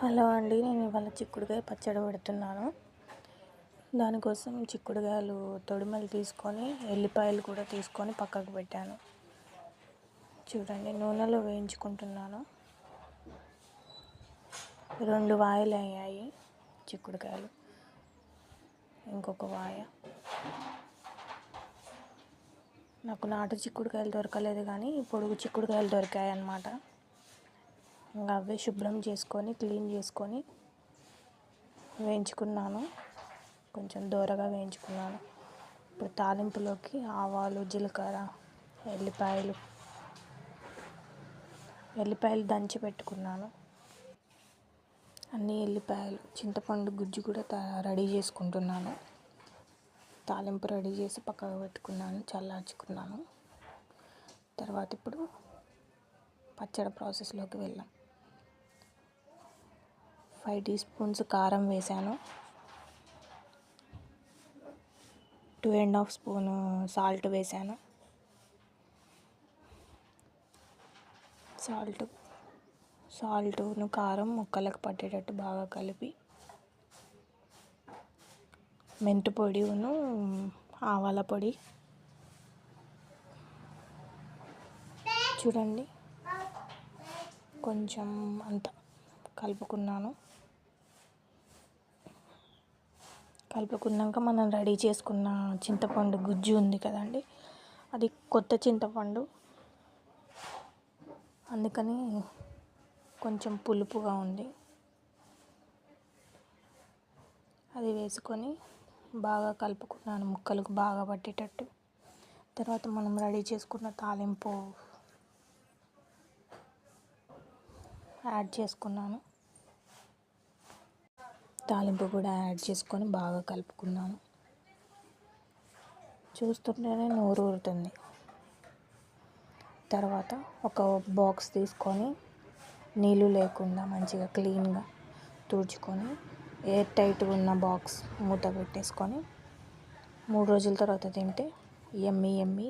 Hello అండి నేను ఇవాళ చిక్కుడుకాయ పచ్చడి పెడుతున్నాను. దానికోసం చిక్కుడుకాయలు తొడిమలు తీసుకొని ఎల్లిపాయలు కూడా తీసుకొని పక్కకు పెట్టాను. చూడండి నూనెలో వేయించుకుంటున్నాను. రెండు వాయలు అయ్యాయి చిక్కుడుకాయలు. ఇంకొక వాయ. నాకు నాటు చిక్కుడుకాయలు దొరకలేదు కానీ పొడుగు చిక్కుడుకాయలు దొరికాయి అన్నమాట ఇంకా అవే శుభ్రం చేసుకొని క్లీన్ చేసుకొని వేయించుకున్నాను. కొంచెం దూరగా వేయించుకున్నాను. ఇప్పుడు తాలింపులోకి ఆవాలు జీలకర్ర ఎల్లిపాయలు ఎల్లిపాయలు దంచి పెట్టుకున్నాను. అన్ని ఎల్లిపాయలు చింతపండు గుజ్జు కూడా రెడీ చేసుకుంటున్నాను. తాలింపు రెడీ చేసి పక్కకు పెట్టుకున్నాను చల్లార్చుకున్నాను. తర్వాత ఇప్పుడు పచ్చడి ప్రాసెస్లోకి వెళ్ళాం. ఫైవ్ టీ స్పూన్స్ కారం వేసాను. Two and half spoon salt వేసాను. సాల్ట్ సాల్ట్ను కారం ముక్కలకు పట్టేటట్టు బాగా కలిపి మెంతి పొడిను ఆవాల పొడి. చూడండి కొంచెం అంత కలుపుకున్నాను. కలుపుకున్నాక మనం రెడీ చేసుకున్న చింతపండు గుజ్జు ఉంది కదండి. అది కొత్త చింతపండు. అందుకని కొంచెం పులుపుగా ఉంది. అది వేసుకొని బాగా కలుపుకున్నాను. ముక్కలకు బాగా పట్టేటట్టు. తర్వాత మనం రెడీ చేసుకున్న తాలింపు యాడ్ చేసుకున్నాను. తాలింపు కూడా యాడ్ చేసుకొని బాగా కలుపుకున్నాను. చూస్తుంటేనే నోరు ఊరుతుంది. తర్వాత ఒక బాక్స్ తీసుకొని నీళ్ళు లేకుండా మంచిగా క్లీన్గా తుడుచుకొని ఎయిర్ టైట్గా ఉన్న బాక్స్ మూత పెట్టేసుకొని మూడు రోజుల తర్వాత తింటే ఎమ్మి ఎమ్మి